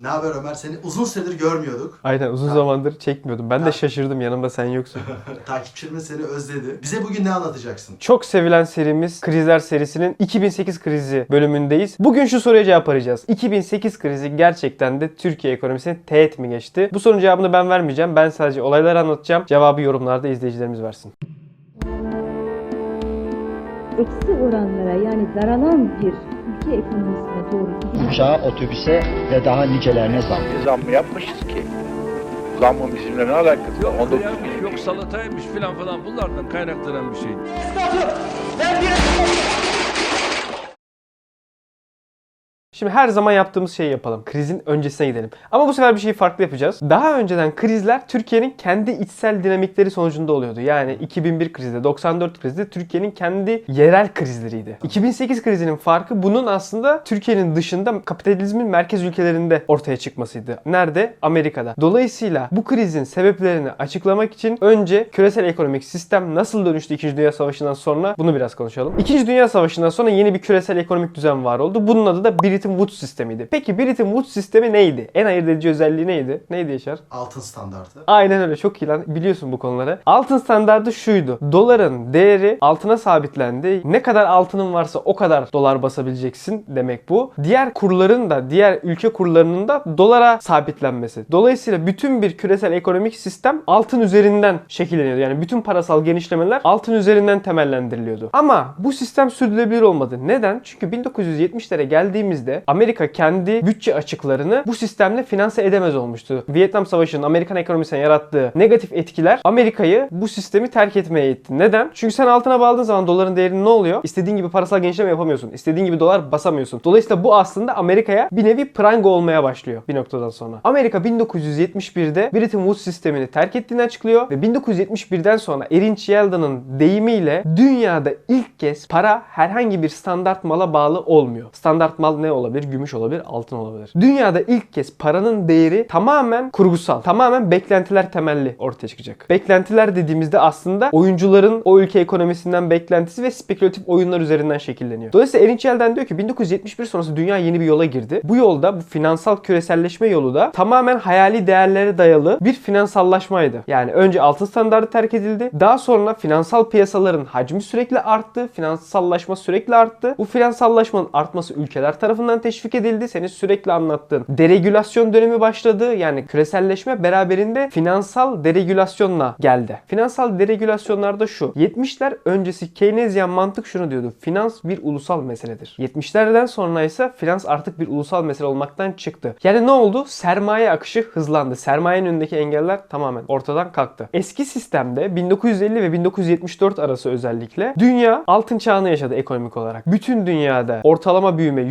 Ne haber Ömer? Seni uzun süredir görmüyorduk. Aynen uzun Ha. zamandır çekmiyordum. Ben Ha. de şaşırdım yanımda sen yoksun. Takipçilerimiz seni özledi. Bize bugün ne anlatacaksın? Çok sevilen serimiz Krizler serisinin 2008 krizi bölümündeyiz. Bugün şu soruya cevap arayacağız. 2008 krizi gerçekten de Türkiye ekonomisini teğet mi geçti? Bu sorunun cevabını ben vermeyeceğim. Ben sadece olayları anlatacağım. Cevabı yorumlarda izleyicilerimiz versin. eksi oranlara yani daralan bir ülke ekonomisine doğru gidiyor. uçağa, otobüse ve daha nicelerine zam. zam mı yapmışız ki? Zammın bizimle ne alakası var? Yok 19 kıyarmış, yok salataymış filan falan bunlardan kaynaklanan bir şey. Şimdi her zaman yaptığımız şeyi yapalım. Krizin öncesine gidelim. Ama bu sefer bir şeyi farklı yapacağız. Daha önceden krizler Türkiye'nin kendi içsel dinamikleri sonucunda oluyordu. Yani 2001 krizde, 94 krizde Türkiye'nin kendi yerel krizleriydi. 2008 krizinin farkı bunun aslında Türkiye'nin dışında kapitalizmin merkez ülkelerinde ortaya çıkmasıydı. Nerede? Amerika'da. Dolayısıyla bu krizin sebeplerini açıklamak için önce küresel ekonomik sistem nasıl dönüştü 2. Dünya Savaşı'ndan sonra bunu biraz konuşalım. 2. Dünya Savaşı'ndan sonra yeni bir küresel ekonomik düzen var oldu. Bunun adı da Bretton Woods sistemiydi. Peki Bretton Woods sistemi neydi? En ayırt edici özelliği neydi? Neydi Yaşar? Altın standartı. Aynen öyle çok iyi lan biliyorsun bu konuları. Altın standardı şuydu. Doların değeri altına sabitlendi. Ne kadar altının varsa o kadar dolar basabileceksin demek bu. Diğer kurların da diğer ülke kurlarının da dolara sabitlenmesi. Dolayısıyla bütün bir küresel ekonomik sistem altın üzerinden şekilleniyordu. Yani bütün parasal genişlemeler altın üzerinden temellendiriliyordu. Ama bu sistem sürdürülebilir olmadı. Neden? Çünkü 1970'lere geldiğimizde Amerika kendi bütçe açıklarını bu sistemle finanse edemez olmuştu. Vietnam Savaşı'nın Amerikan ekonomisine yarattığı negatif etkiler Amerika'yı bu sistemi terk etmeye itti. Neden? Çünkü sen altına bağladığın zaman doların değeri ne oluyor? İstediğin gibi parasal genişleme yapamıyorsun. İstediğin gibi dolar basamıyorsun. Dolayısıyla bu aslında Amerika'ya bir nevi pranga olmaya başlıyor bir noktadan sonra. Amerika 1971'de Bretton Woods sistemini terk ettiğini açıklıyor ve 1971'den sonra Erinç Yelda'nın deyimiyle dünyada ilk kez para herhangi bir standart mala bağlı olmuyor. Standart mal ne olabilir? Gümüş olabilir, altın olabilir. Dünyada ilk kez paranın değeri tamamen kurgusal, tamamen beklentiler temelli ortaya çıkacak. Beklentiler dediğimizde aslında oyuncuların o ülke ekonomisinden beklentisi ve spekülatif oyunlar üzerinden şekilleniyor. Dolayısıyla Yelden diyor ki 1971 sonrası dünya yeni bir yola girdi. Bu yolda bu finansal küreselleşme yolu da tamamen hayali değerlere dayalı bir finansallaşmaydı. Yani önce altın standartı terk edildi. Daha sonra finansal piyasaların hacmi sürekli arttı. Finansallaşma sürekli arttı. Bu finansallaşmanın artması ülkeler tarafından teşvik edildi. Senin sürekli anlattığın deregülasyon dönemi başladı. Yani küreselleşme beraberinde finansal deregülasyonla geldi. Finansal deregülasyonlarda şu. 70'ler öncesi Keynesyen mantık şunu diyordu. Finans bir ulusal meseledir. 70'lerden sonra ise finans artık bir ulusal mesele olmaktan çıktı. Yani ne oldu? Sermaye akışı hızlandı. Sermayenin önündeki engeller tamamen ortadan kalktı. Eski sistemde 1950 ve 1974 arası özellikle dünya altın çağını yaşadı ekonomik olarak. Bütün dünyada ortalama büyüme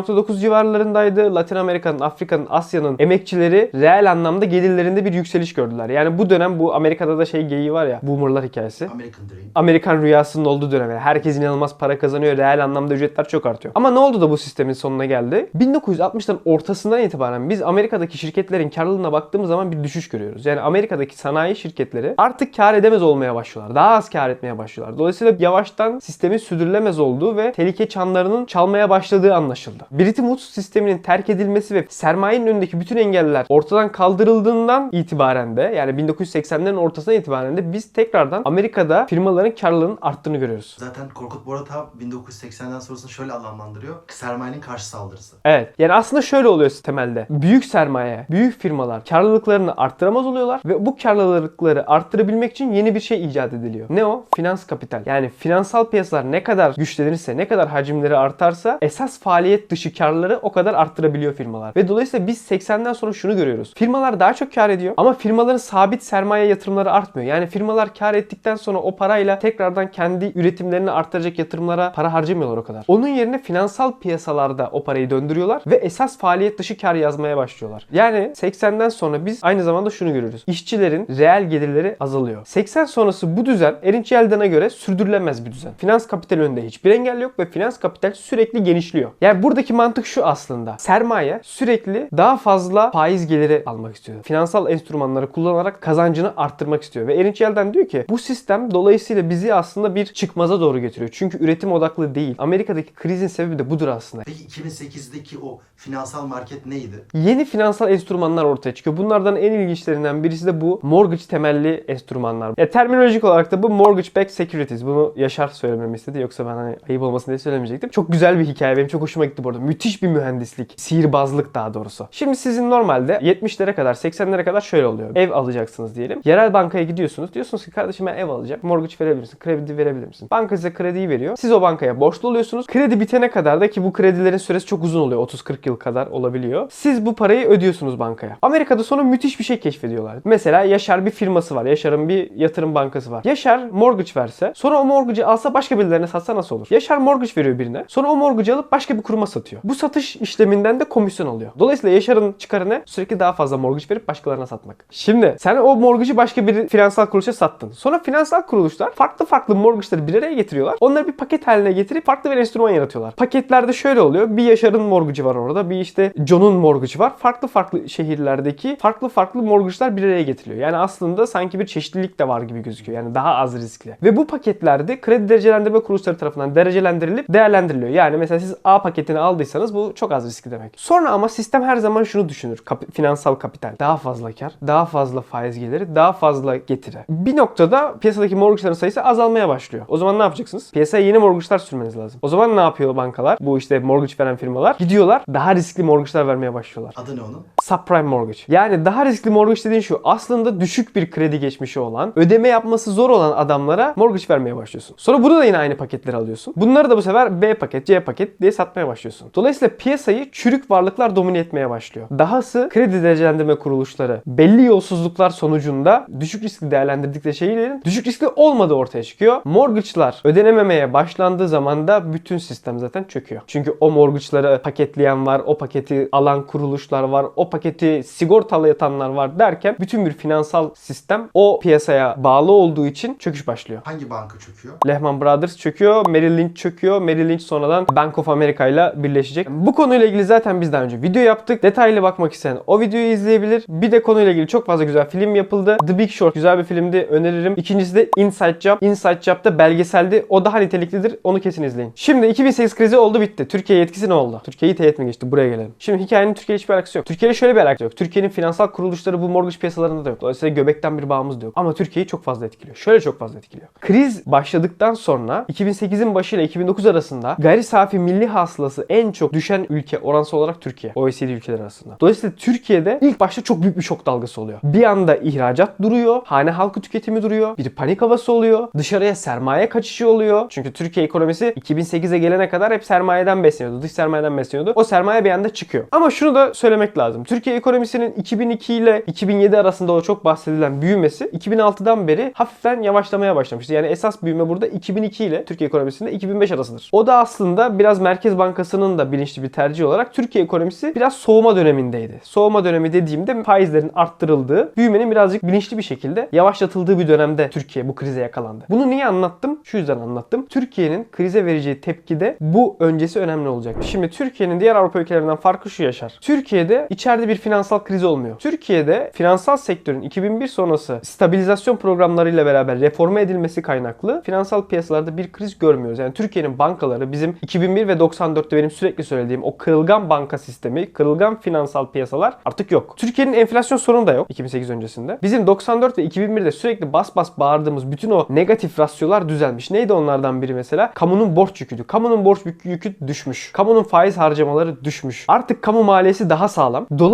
%2.9 civarlarındaydı. Latin Amerika'nın, Afrika'nın, Asya'nın emekçileri reel anlamda gelirlerinde bir yükseliş gördüler. Yani bu dönem bu Amerika'da da şey geyiği var ya boomerlar hikayesi. American Dream. Amerikan rüyasının olduğu dönem. Yani herkes inanılmaz para kazanıyor. Reel anlamda ücretler çok artıyor. Ama ne oldu da bu sistemin sonuna geldi? 1960'ların ortasından itibaren biz Amerika'daki şirketlerin karlılığına baktığımız zaman bir düşüş görüyoruz. Yani Amerika'daki sanayi şirketleri artık kar edemez olmaya başlıyorlar. Daha az kar etmeye başlıyorlar. Dolayısıyla yavaştan sistemin sürdürülemez olduğu ve tehlike çanlarının çalmaya başladığı anlaşıldı. Bretton Woods sisteminin terk edilmesi ve sermayenin önündeki bütün engeller ortadan kaldırıldığından itibaren de yani 1980'lerin ortasından itibaren de biz tekrardan Amerika'da firmaların karlılığının arttığını görüyoruz. Zaten Korkut Borata 1980'den sonrasını şöyle anlamlandırıyor. Sermayenin karşı saldırısı. Evet. Yani aslında şöyle oluyor temelde. Büyük sermaye, büyük firmalar karlılıklarını arttıramaz oluyorlar ve bu karlılıkları arttırabilmek için yeni bir şey icat ediliyor. Ne o? Finans kapital. Yani finansal piyasalar ne kadar güçlenirse, ne kadar hacimleri artarsa esas faaliyet dışı karları o kadar arttırabiliyor firmalar. Ve dolayısıyla biz 80'den sonra şunu görüyoruz. Firmalar daha çok kar ediyor ama firmaların sabit sermaye yatırımları artmıyor. Yani firmalar kar ettikten sonra o parayla tekrardan kendi üretimlerini arttıracak yatırımlara para harcamıyorlar o kadar. Onun yerine finansal piyasalarda o parayı döndürüyorlar ve esas faaliyet dışı kar yazmaya başlıyorlar. Yani 80'den sonra biz aynı zamanda şunu görüyoruz. İşçilerin reel gelirleri azalıyor. 80 sonrası bu düzen Erinç Yelden'e göre sürdürülemez bir düzen. Finans kapital önünde hiçbir engel yok ve finans kapital sürekli genişliyor. Yani buradaki Buradaki mantık şu aslında. Sermaye sürekli daha fazla faiz geliri almak istiyor. Finansal enstrümanları kullanarak kazancını arttırmak istiyor. Ve Erinç Yelden diyor ki bu sistem dolayısıyla bizi aslında bir çıkmaza doğru getiriyor. Çünkü üretim odaklı değil. Amerika'daki krizin sebebi de budur aslında. Peki 2008'deki o finansal market neydi? Yeni finansal enstrümanlar ortaya çıkıyor. Bunlardan en ilginçlerinden birisi de bu mortgage temelli enstrümanlar. Ya terminolojik olarak da bu mortgage backed securities. Bunu Yaşar söylememi istedi. Yoksa ben hani ayıp olmasın diye söylemeyecektim. Çok güzel bir hikaye. Benim çok hoşuma gitti bu arada. Müthiş bir mühendislik. Sihirbazlık daha doğrusu. Şimdi sizin normalde 70'lere kadar 80'lere kadar şöyle oluyor. Ev alacaksınız diyelim. Yerel bankaya gidiyorsunuz. Diyorsunuz ki kardeşim ben ev alacağım. Mortgage verebilir misin? Kredi verebilir misin? Banka size krediyi veriyor. Siz o bankaya borçlu oluyorsunuz. Kredi bitene kadar da ki bu kredilerin süresi çok uzun oluyor. 30-40 yıl kadar olabiliyor. Siz bu parayı ödüyorsunuz bankaya. Amerika'da sonra müthiş bir şey keşfediyorlar. Mesela Yaşar bir firması var. Yaşar'ın bir yatırım bankası var. Yaşar mortgage verse sonra o mortgage'ı alsa başka birilerine satsa nasıl olur? Yaşar mortgage veriyor birine. Sonra o mortgage'ı alıp başka bir kuruma satıyor. Bu satış işleminden de komisyon alıyor. Dolayısıyla Yaşar'ın çıkarı ne? Sürekli daha fazla mortgage verip başkalarına satmak. Şimdi sen o mortgage'ı başka bir finansal kuruluşa sattın. Sonra finansal kuruluşlar farklı farklı mortgage'ları bir araya getiriyorlar. Onları bir paket haline getirip farklı bir enstrüman yaratıyorlar. Paketlerde şöyle oluyor. Bir Yaşar'ın mortgage'ı var orada. Bir işte John'un mortgage'ı var. Farklı farklı şehirlerdeki farklı farklı mortgage'lar bir araya getiriliyor. Yani aslında sanki bir çeşitlilik de var gibi gözüküyor. Yani daha az riskli. Ve bu paketlerde kredi derecelendirme kuruluşları tarafından derecelendirilip değerlendiriliyor. Yani mesela siz A paketini aldıysanız bu çok az riskli demek. Sonra ama sistem her zaman şunu düşünür. Kap- finansal kapital. Daha fazla kar, daha fazla faiz geliri, daha fazla getiri. Bir noktada piyasadaki mortgage'ların sayısı azalmaya başlıyor. O zaman ne yapacaksınız? Piyasaya yeni mortgage'lar sürmeniz lazım. O zaman ne yapıyor bankalar? Bu işte mortgage veren firmalar. Gidiyorlar daha riskli mortgage'lar vermeye başlıyorlar. Adı ne onun? Subprime mortgage. Yani daha riskli mortgage dediğin şu. Aslında düşük bir kredi geçmişi olan, ödeme yapması zor olan adamlara mortgage vermeye başlıyorsun. Sonra burada da yine aynı paketleri alıyorsun. Bunları da bu sefer B paket, C paket diye satmaya başlıyorsun. Dolayısıyla piyasayı çürük varlıklar domine etmeye başlıyor. Dahası kredi derecelendirme kuruluşları belli yolsuzluklar sonucunda düşük riskli değerlendirdikleri şeylerin düşük riskli olmadığı ortaya çıkıyor. Mortgage'lar ödenememeye başlandığı zaman da bütün sistem zaten çöküyor. Çünkü o mortgage'ları paketleyen var, o paketi alan kuruluşlar var, o paketi sigortalayatanlar var derken bütün bir finansal sistem o piyasaya bağlı olduğu için çöküş başlıyor. Hangi banka çöküyor? Lehman Brothers çöküyor, Merrill Lynch çöküyor. Merrill Lynch sonradan Bank of America ile birleşecek. Bu konuyla ilgili zaten biz daha önce video yaptık. Detaylı bakmak isteyen o videoyu izleyebilir. Bir de konuyla ilgili çok fazla güzel film yapıldı. The Big Short güzel bir filmdi. Öneririm. İkincisi de Inside Job. Inside Job da belgeseldi. O daha niteliklidir. Onu kesin izleyin. Şimdi 2008 krizi oldu bitti. Türkiye yetkisi ne oldu? Türkiye'yi teğet mi geçti? Buraya gelelim. Şimdi hikayenin Türkiye hiçbir alakası yok. Türkiye'yle şöyle bir alakası yok. Türkiye'nin finansal kuruluşları bu mortgage piyasalarında da yok. Dolayısıyla göbekten bir bağımız da yok. Ama Türkiye'yi çok fazla etkiliyor. Şöyle çok fazla etkiliyor. Kriz başladıktan sonra 2008'in başı ile 2009 arasında gayri safi milli hasılası en çok düşen ülke oransal olarak Türkiye. OECD ülkeleri arasında. Dolayısıyla Türkiye'de ilk başta çok büyük bir şok dalgası oluyor. Bir anda ihracat duruyor. Hane halkı tüketimi duruyor. Bir panik havası oluyor. Dışarıya sermaye kaçışı oluyor. Çünkü Türkiye ekonomisi 2008'e gelene kadar hep sermayeden besleniyordu. Dış sermayeden besleniyordu. O sermaye bir anda çıkıyor. Ama şunu da söylemek lazım. Türkiye ekonomisinin 2002 ile 2007 arasında o çok bahsedilen büyümesi 2006'dan beri hafiften yavaşlamaya başlamıştı. Yani esas büyüme burada 2002 ile Türkiye ekonomisinde 2005 arasıdır. O da aslında biraz Merkez Bankası'nın da bilinçli bir tercih olarak Türkiye ekonomisi biraz soğuma dönemindeydi. Soğuma dönemi dediğimde faizlerin arttırıldığı, büyümenin birazcık bilinçli bir şekilde yavaşlatıldığı bir dönemde Türkiye bu krize yakalandı. Bunu niye anlattım? Şu yüzden anlattım. Türkiye'nin krize vereceği tepkide bu öncesi önemli olacak. Şimdi Türkiye'nin diğer Avrupa ülkelerinden farkı şu yaşar. Türkiye'de içeride bir finansal kriz olmuyor. Türkiye'de finansal sektörün 2001 sonrası stabilizasyon programlarıyla beraber reforme edilmesi kaynaklı finansal piyasalarda bir kriz görmüyoruz. Yani Türkiye'nin bankaları bizim 2001 ve 94'te benim sürekli söylediğim o kırılgan banka sistemi, kırılgan finansal piyasalar artık yok. Türkiye'nin enflasyon sorunu da yok 2008 öncesinde. Bizim 94 ve 2001'de sürekli bas bas bağırdığımız bütün o negatif rasyolar düzelmiş. Neydi onlardan biri mesela? Kamunun borç yüküydü. Kamunun borç yükü düşmüş. Kamunun faiz harcamaları düşmüş. Artık kamu maliyesi daha sağlam. Dolayısıyla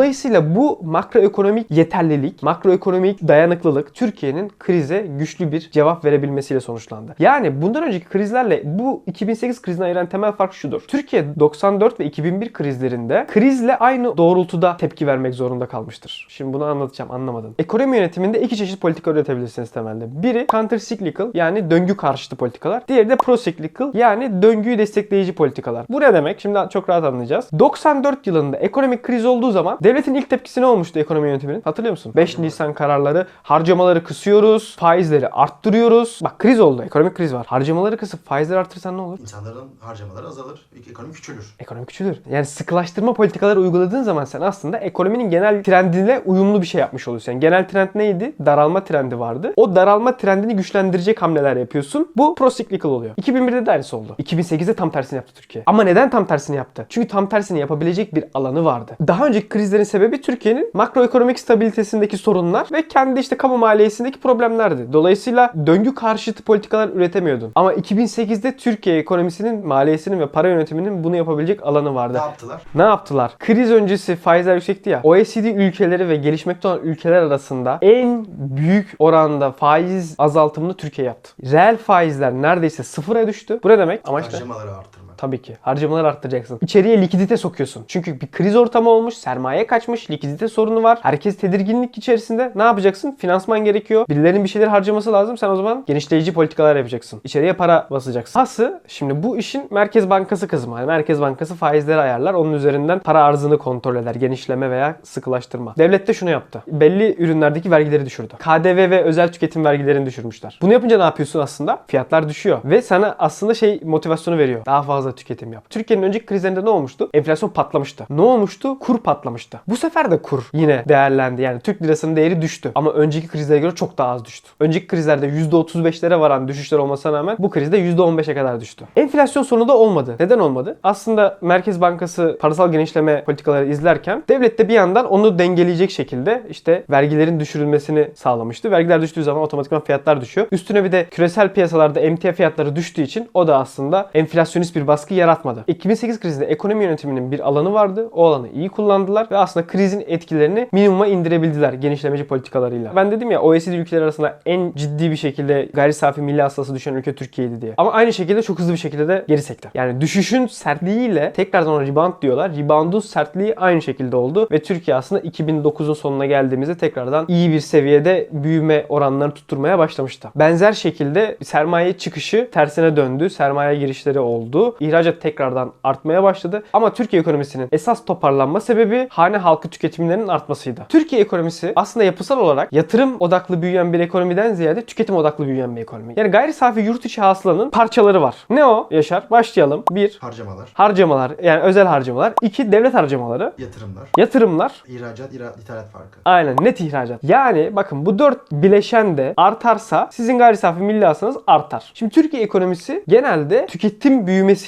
bu makroekonomik yeterlilik, makroekonomik dayanıklılık Türkiye'nin krize güçlü bir cevap verebilmesiyle sonuçlandı. Yani bundan önceki krizlerle bu 2008 krizine ayıran temel fark şudur. Türkiye 94 ve 2001 krizlerinde krizle aynı doğrultuda tepki vermek zorunda kalmıştır. Şimdi bunu anlatacağım anlamadın. Ekonomi yönetiminde iki çeşit politika üretebilirsiniz temelde. Biri counter cyclical yani döngü karşıtı politikalar. Diğeri de pro cyclical yani döngüyü destekleyici politikalar. Bu ne demek? Şimdi çok rahat anlayacağız. 94 yılında ekonomik kriz olduğu zaman devletin ilk tepkisi ne olmuştu ekonomi yönetiminin? Hatırlıyor musun? 5 Nisan kararları harcamaları kısıyoruz, faizleri arttırıyoruz. Bak kriz oldu. Ekonomik kriz var. Harcamaları kısıp faizleri arttırırsan ne olur? İnsanların harcamaları azalır. Ekonomi küçülür. Ekonomi küçülür. Yani sıkılaştırma politikaları uyguladığın zaman sen aslında ekonominin genel trendine uyumlu bir şey yapmış oluyorsun. Yani genel trend neydi? Daralma trendi vardı. O daralma trendini güçlendirecek hamleler yapıyorsun. Bu procyclical oluyor. 2001'de de aynısı oldu. 2008'de tam tersini yaptı Türkiye. Ama neden tam tersini yaptı? Çünkü tam tersini yapabilecek bir alanı vardı. Daha önceki krizlerin sebebi Türkiye'nin makroekonomik stabilitesindeki sorunlar ve kendi işte kamu maliyesindeki problemlerdi. Dolayısıyla döngü karşıtı politikalar üretemiyordun. Ama 2008'de Türkiye ekonomisinin, maliyesinin ve para yönetiminin bunu yapabilecek alanı vardı. Ne yaptılar? Ne yaptılar? Kriz öncesi faizler yüksekti ya. OECD ülkeleri ve gelişmekte olan ülkeler arasında en büyük oranda faiz azaltımını Türkiye yaptı. Reel faizler neredeyse sıfıra düştü. Bu ne demek? Amaç? Harcamaları arttırmak. Tabii ki. Harcamaları arttıracaksın. İçeriye likidite sokuyorsun. Çünkü bir kriz ortamı olmuş, sermaye kaçmış, likidite sorunu var. Herkes tedirginlik içerisinde. Ne yapacaksın? Finansman gerekiyor. Birilerinin bir şeyler harcaması lazım. Sen o zaman genişleyici politikalar yapacaksın. İçeriye para basacaksın. Hası şimdi bu işin Merkez Bankası kısmı. Yani Merkez Bankası faizleri ayarlar. Onun üzerinden para arzını kontrol eder. Genişleme veya sıkılaştırma. Devlet de şunu yaptı. Belli ürünlerdeki vergileri düşürdü. KDV ve özel tüketim vergilerini düşürmüşler. Bunu yapınca ne yapıyorsun aslında? Fiyatlar düşüyor. Ve sana aslında şey motivasyonu veriyor. Daha fazla tüketim yap. Türkiye'nin önceki krizlerinde ne olmuştu? Enflasyon patlamıştı. Ne olmuştu? Kur patlamıştı. Bu sefer de kur yine değerlendi. Yani Türk lirasının değeri düştü. Ama önceki krizlere göre çok daha az düştü. Önceki krizlerde %35'lere varan düşüşler olmasına rağmen bu krizde %15'e kadar düştü. Enflasyon sonu da olmadı. Neden olmadı? Aslında Merkez Bankası parasal genişleme politikaları izlerken devlet de bir yandan onu dengeleyecek şekilde işte vergilerin düşürülmesini sağlamıştı. Vergiler düştüğü zaman otomatikman fiyatlar düşüyor. Üstüne bir de küresel piyasalarda emtia fiyatları düştüğü için o da aslında enflasyonist bir baskı yaratmadı. 2008 krizinde ekonomi yönetiminin bir alanı vardı. O alanı iyi kullandılar ve aslında krizin etkilerini minimuma indirebildiler genişlemeci politikalarıyla. Ben dedim ya OECD ülkeleri arasında en ciddi bir şekilde gayri safi milli hasılası düşen ülke Türkiye'ydi diye. Ama aynı şekilde çok hızlı bir şekilde de geri sekti. Yani düşüşün sertliğiyle tekrardan ona rebound diyorlar. Rebound'un sertliği aynı şekilde oldu ve Türkiye aslında 2009'un sonuna geldiğimizde tekrardan iyi bir seviyede büyüme oranlarını tutturmaya başlamıştı. Benzer şekilde sermaye çıkışı tersine döndü. Sermaye girişleri oldu. İhracat tekrardan artmaya başladı. Ama Türkiye ekonomisinin esas toparlanma sebebi hane halkı tüketimlerinin artmasıydı. Türkiye ekonomisi aslında yapısal olarak yatırım odaklı büyüyen bir ekonomiden ziyade tüketim odaklı büyüyen bir ekonomi. Yani gayri safi yurt içi hasılanın parçaları var. Ne o Yaşar? Başlayalım. 1. Harcamalar, Harcamalar yani özel harcamalar. 2. Devlet harcamaları. yatırımlar, Yatırımlar. ihracat, ira- ithalat farkı. Aynen net ihracat. Yani bakın bu dört bileşen de artarsa sizin gayri safi milli hasılanız artar. Şimdi Türkiye ekonomisi genelde tüketim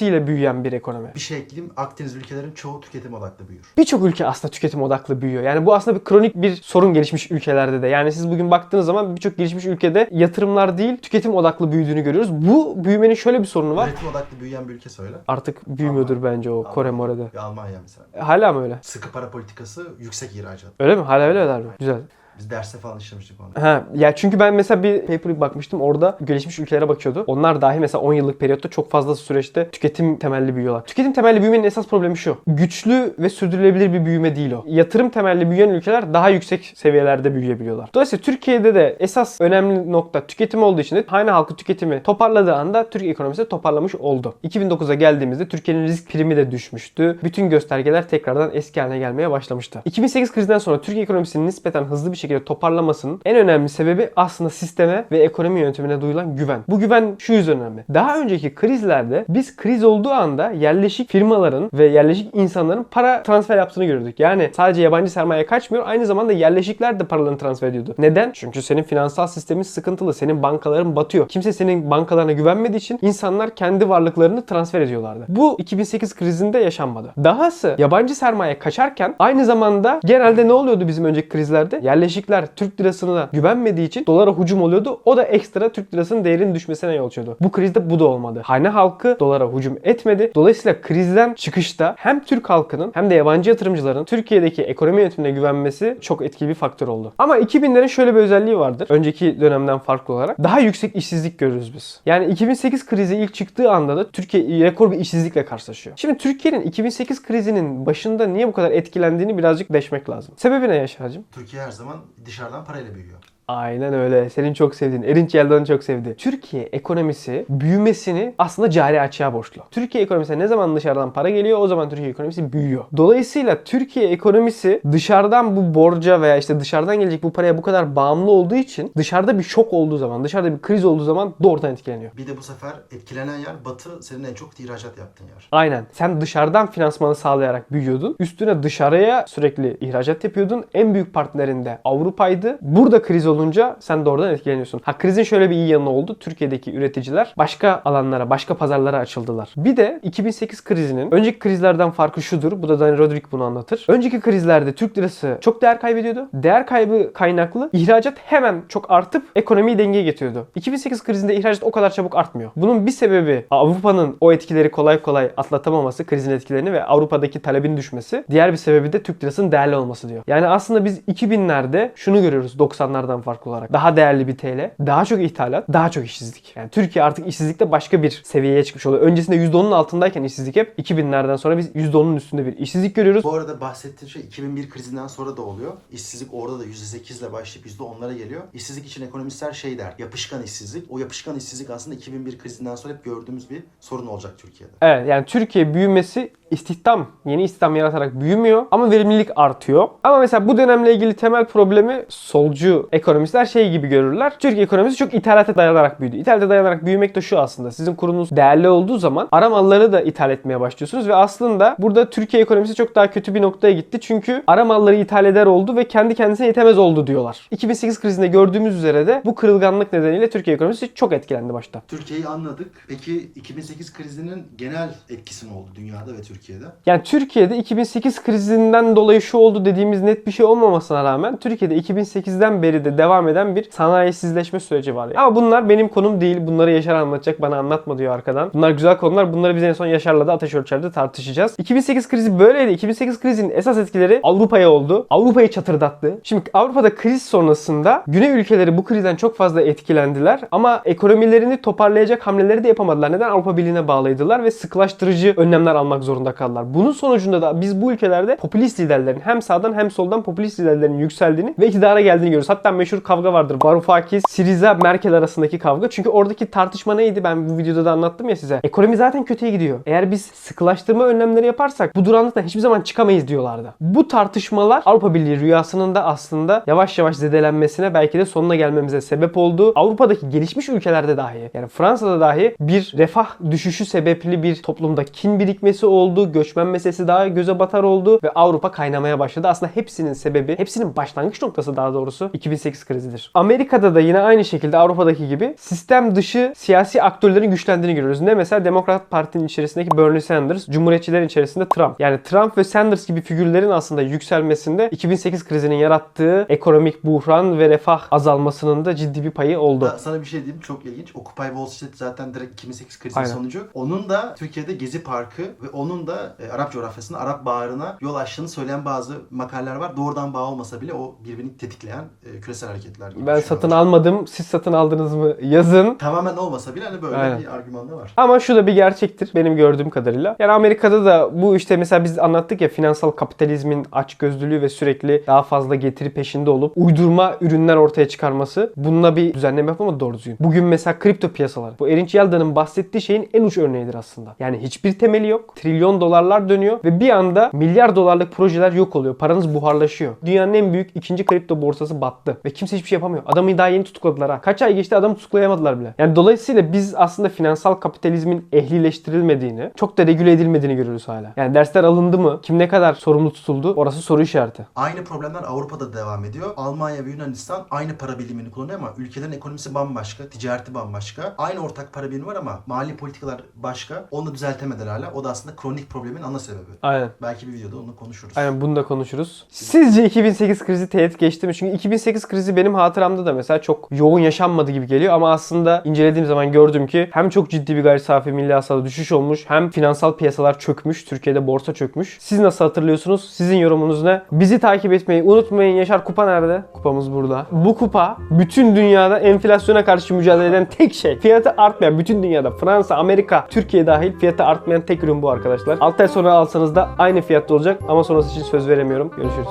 büyümesiyle büyüyen bir ekonomi. Bir şey ekleyeyim. Akdeniz ülkelerin çoğu tüketim odaklı büyür. Birçok ülke aslında tüketim odaklı büyüyor. Yani bu aslında bir kronik bir sorun gelişmiş ülkelerde de. Yani siz bugün baktığınız zaman birçok gelişmiş ülkede yatırımlar değil tüketim odaklı büyüdüğünü görüyoruz. Bu büyümenin şöyle bir sorunu var. Üretim odaklı büyüyen bir ülke söyle. Artık büyümüyordur bence o Kore More'de. Ya Almanya mesela. Hala mı öyle? Sıkı para politikası, yüksek ihracat. Öyle mi? Hala öyleler mi? Güzel. Biz derste falan işlemiştik onu. Ha, ya çünkü ben mesela bir paper'a bakmıştım. Orada gelişmiş ülkelere bakıyordu. Onlar dahi mesela 10 yıllık periyotta çok fazla süreçte tüketim temelli büyüyorlar. Tüketim temelli büyümenin esas problemi şu. Güçlü ve sürdürülebilir bir büyüme değil o. Yatırım temelli büyüyen ülkeler daha yüksek seviyelerde büyüyebiliyorlar. Dolayısıyla Türkiye'de de esas önemli nokta tüketim olduğu için de hane halkı tüketimi toparladığı anda Türkiye ekonomisi toparlamış oldu. 2009'a geldiğimizde Türkiye'nin risk primi de düşmüştü. Bütün göstergeler tekrardan eski haline gelmeye başlamıştı. 2008 krizinden sonra Türkiye ekonomisinin nispeten hızlı bir şekilde toparlamasının en önemli sebebi aslında sisteme ve ekonomi yönetimine duyulan güven. Bu güven şu yüzden önemli. Daha önceki krizlerde biz kriz olduğu anda yerleşik firmaların ve yerleşik insanların para transfer yaptığını görürdük. Yani sadece yabancı sermaye kaçmıyor aynı zamanda yerleşikler de paralarını transfer ediyordu. Neden? Çünkü senin finansal sistemin sıkıntılı. Senin bankaların batıyor. Kimse senin bankalarına güvenmediği için insanlar kendi varlıklarını transfer ediyorlardı. Bu 2008 krizinde yaşanmadı. Dahası yabancı sermaye kaçarken aynı zamanda genelde ne oluyordu bizim önceki krizlerde? Yerleşikler Türk lirasına güvenmediği için dolara hücum oluyordu. O da ekstra Türk lirasının değerinin düşmesine yol açıyordu. Bu krizde bu da olmadı. Hane halkı dolara hücum etmedi. Dolayısıyla krizden çıkışta hem Türk halkının hem de yabancı yatırımcıların Türkiye'deki ekonomi yönetimine güvenmesi çok etkili bir faktör oldu. Ama 2000'lerin şöyle bir özelliği vardır. Önceki dönemden farklı olarak daha yüksek işsizlik görürüz biz. Yani 2008 krizi ilk çıktığı anda da Türkiye rekor bir işsizlikle karşılaşıyor. Şimdi Türkiye'nin 2008 krizinin başında niye bu kadar etkilendiğini birazcık deşmek lazım. Sebebi ne Yaşar'cığım? Türkiye her zaman dışarıdan parayla büyüyor. Aynen öyle. Senin çok sevdiğin, Erinç Yeldan'ın çok sevdiği. Türkiye ekonomisi büyümesini aslında cari açığa borçlu. Türkiye ekonomisine ne zaman dışarıdan para geliyor o zaman Türkiye ekonomisi büyüyor. Dolayısıyla Türkiye ekonomisi dışarıdan bu borca veya işte dışarıdan gelecek bu paraya bu kadar bağımlı olduğu için dışarıda bir şok olduğu zaman, dışarıda bir kriz olduğu zaman doğrudan etkileniyor. Bir de bu sefer etkilenen yer Batı senin en çok ihracat yaptığın yer. Aynen. Sen dışarıdan finansmanı sağlayarak büyüyordun. Üstüne dışarıya sürekli ihracat yapıyordun. En büyük partnerinde Avrupa'ydı. Burada kriz olunca sen de oradan etkileniyorsun. Ha krizin şöyle bir iyi yanı oldu. Türkiye'deki üreticiler başka alanlara, başka pazarlara açıldılar. Bir de 2008 krizinin önceki krizlerden farkı şudur. Bu da Dani Rodrik bunu anlatır. Önceki krizlerde Türk lirası çok değer kaybediyordu. Değer kaybı kaynaklı ihracat hemen çok artıp ekonomiyi dengeye getiriyordu. 2008 krizinde ihracat o kadar çabuk artmıyor. Bunun bir sebebi Avrupa'nın o etkileri kolay kolay atlatamaması, krizin etkilerini ve Avrupa'daki talebin düşmesi. Diğer bir sebebi de Türk lirasının değerli olması diyor. Yani aslında biz 2000'lerde şunu görüyoruz 90'lardan farklı olarak. Daha değerli bir TL, daha çok ithalat, daha çok işsizlik. Yani Türkiye artık işsizlikte başka bir seviyeye çıkmış oluyor. Öncesinde %10'un altındayken işsizlik hep 2000'lerden sonra biz %10'un üstünde bir işsizlik görüyoruz. Bu arada bahsettiğin şey 2001 krizinden sonra da oluyor. İşsizlik orada da %8 ile başlayıp %10'lara geliyor. İşsizlik için ekonomistler şey der, yapışkan işsizlik. O yapışkan işsizlik aslında 2001 krizinden sonra hep gördüğümüz bir sorun olacak Türkiye'de. Evet yani Türkiye büyümesi istihdam, yeni istihdam yaratarak büyümüyor ama verimlilik artıyor. Ama mesela bu dönemle ilgili temel problemi solcu ekonomistler şey gibi görürler. Türkiye ekonomisi çok ithalata dayanarak büyüdü. İthalata dayanarak büyümek de şu aslında. Sizin kurunuz değerli olduğu zaman ara malları da ithal etmeye başlıyorsunuz ve aslında burada Türkiye ekonomisi çok daha kötü bir noktaya gitti. Çünkü ara malları ithal eder oldu ve kendi kendisine yetemez oldu diyorlar. 2008 krizinde gördüğümüz üzere de bu kırılganlık nedeniyle Türkiye ekonomisi çok etkilendi başta. Türkiye'yi anladık. Peki 2008 krizinin genel etkisi ne oldu dünyada ve Türkiye'de? Yani Türkiye'de 2008 krizinden dolayı şu oldu dediğimiz net bir şey olmamasına rağmen Türkiye'de 2008'den beri de devam eden bir sanayisizleşme süreci var. Ama bunlar benim konum değil. Bunları Yaşar anlatacak. Bana anlatma diyor arkadan. Bunlar güzel konular. Bunları biz en son Yaşar'la da Ateş Ölçer'de tartışacağız. 2008 krizi böyleydi. 2008 krizinin esas etkileri Avrupa'ya oldu. Avrupa'yı çatırdattı. Şimdi Avrupa'da kriz sonrasında Güney ülkeleri bu krizden çok fazla etkilendiler ama ekonomilerini toparlayacak hamleleri de yapamadılar. Neden? Avrupa Birliği'ne bağlıydılar ve sıkılaştırıcı önlemler almak zorunda kaldılar. Bunun sonucunda da biz bu ülkelerde popülist liderlerin hem sağdan hem soldan popülist liderlerin yükseldiğini ve iktidara geldiğini görüyoruz. Hatta meşhur kavga vardır. Varoufakis, Siriza, Merkel arasındaki kavga. Çünkü oradaki tartışma neydi? Ben bu videoda da anlattım ya size. Ekonomi zaten kötüye gidiyor. Eğer biz sıkılaştırma önlemleri yaparsak bu duranlıktan hiçbir zaman çıkamayız diyorlardı. Bu tartışmalar Avrupa Birliği rüyasının da aslında yavaş yavaş zedelenmesine belki de sonuna gelmemize sebep oldu. Avrupa'daki gelişmiş ülkelerde dahi yani Fransa'da dahi bir refah düşüşü sebepli bir toplumda kin birikmesi oldu. Göçmen meselesi daha göze batar oldu ve Avrupa kaynamaya başladı. Aslında hepsinin sebebi, hepsinin başlangıç noktası daha doğrusu 2008 krizidir. Amerika'da da yine aynı şekilde Avrupa'daki gibi sistem dışı siyasi aktörlerin güçlendiğini görüyoruz. Ne mesela Demokrat Parti'nin içerisindeki Bernie Sanders, Cumhuriyetçilerin içerisinde Trump. Yani Trump ve Sanders gibi figürlerin aslında yükselmesinde 2008 krizinin yarattığı ekonomik buhran ve refah azalmasının da ciddi bir payı oldu. Da sana bir şey diyeyim çok ilginç. Occupy Wall Street zaten direkt 2008 krizinin Aynen. sonucu. Onun da Türkiye'de Gezi Parkı ve onun da e, Arap coğrafyasında Arap Baharı'na yol açtığını söyleyen bazı makaleler var. Doğrudan bağ olmasa bile o birbirini tetikleyen e, küresel hareketler gibi. Ben düşünüyorlar. satın almadım. Siz satın aldınız mı? Yazın. Tamamen olmasa bile hani böyle Aynen. bir argüman da var. Ama şu da bir gerçektir benim gördüğüm kadarıyla. Yani Amerika'da da bu işte mesela biz anlattık ya finansal kapitalizmin açgözlülüğü ve sürekli daha fazla getiri peşinde olup uydurma ürünler ortaya çıkarması. Bununla bir düzenleme yapamadı doğru düzgün. Bugün mesela kripto piyasaları. Bu Erinç Yaldan'ın bahsettiği şeyin en uç örneğidir aslında. Yani hiçbir temeli yok. Trilyon dolarlar dönüyor ve bir anda milyar dolarlık projeler yok oluyor. Paranız buharlaşıyor. Dünyanın en büyük ikinci kripto borsası battı. Ve kimse hiçbir şey yapamıyor. Adamı daha yeni tutukladılar ha. Kaç ay geçti adamı tutuklayamadılar bile. Yani dolayısıyla biz aslında finansal kapitalizmin ehlileştirilmediğini, çok da regüle edilmediğini görüyoruz hala. Yani dersler alındı mı? Kim ne kadar sorumlu tutuldu? Orası soru işareti. Aynı problemler Avrupa'da devam ediyor. Almanya ve Yunanistan aynı para birimini kullanıyor ama ülkelerin ekonomisi bambaşka, ticareti bambaşka. Aynı ortak para birimi var ama mali politikalar başka. Onu da düzeltemediler hala. O da aslında kronik problemin ana sebebi. Aynen. Belki bir videoda onu konuşuruz. Aynen bunu da konuşuruz. Sizce 2008 krizi teğet geçti mi? Çünkü 2008 krizi benim hatıramda da mesela çok yoğun yaşanmadı gibi geliyor ama aslında incelediğim zaman gördüm ki hem çok ciddi bir gayri safi milli hasıla düşüş olmuş hem finansal piyasalar çökmüş. Türkiye'de borsa çökmüş. Siz nasıl hatırlıyorsunuz? Sizin yorumunuz ne? Bizi takip etmeyi unutmayın. Yaşar kupa nerede? Kupamız burada. Bu kupa bütün dünyada enflasyona karşı mücadele eden tek şey. Fiyatı artmayan bütün dünyada Fransa, Amerika, Türkiye dahil fiyatı artmayan tek ürün bu arkadaşlar. 6 ay sonra alsanız da aynı fiyatta olacak ama sonrası için söz veremiyorum. Görüşürüz.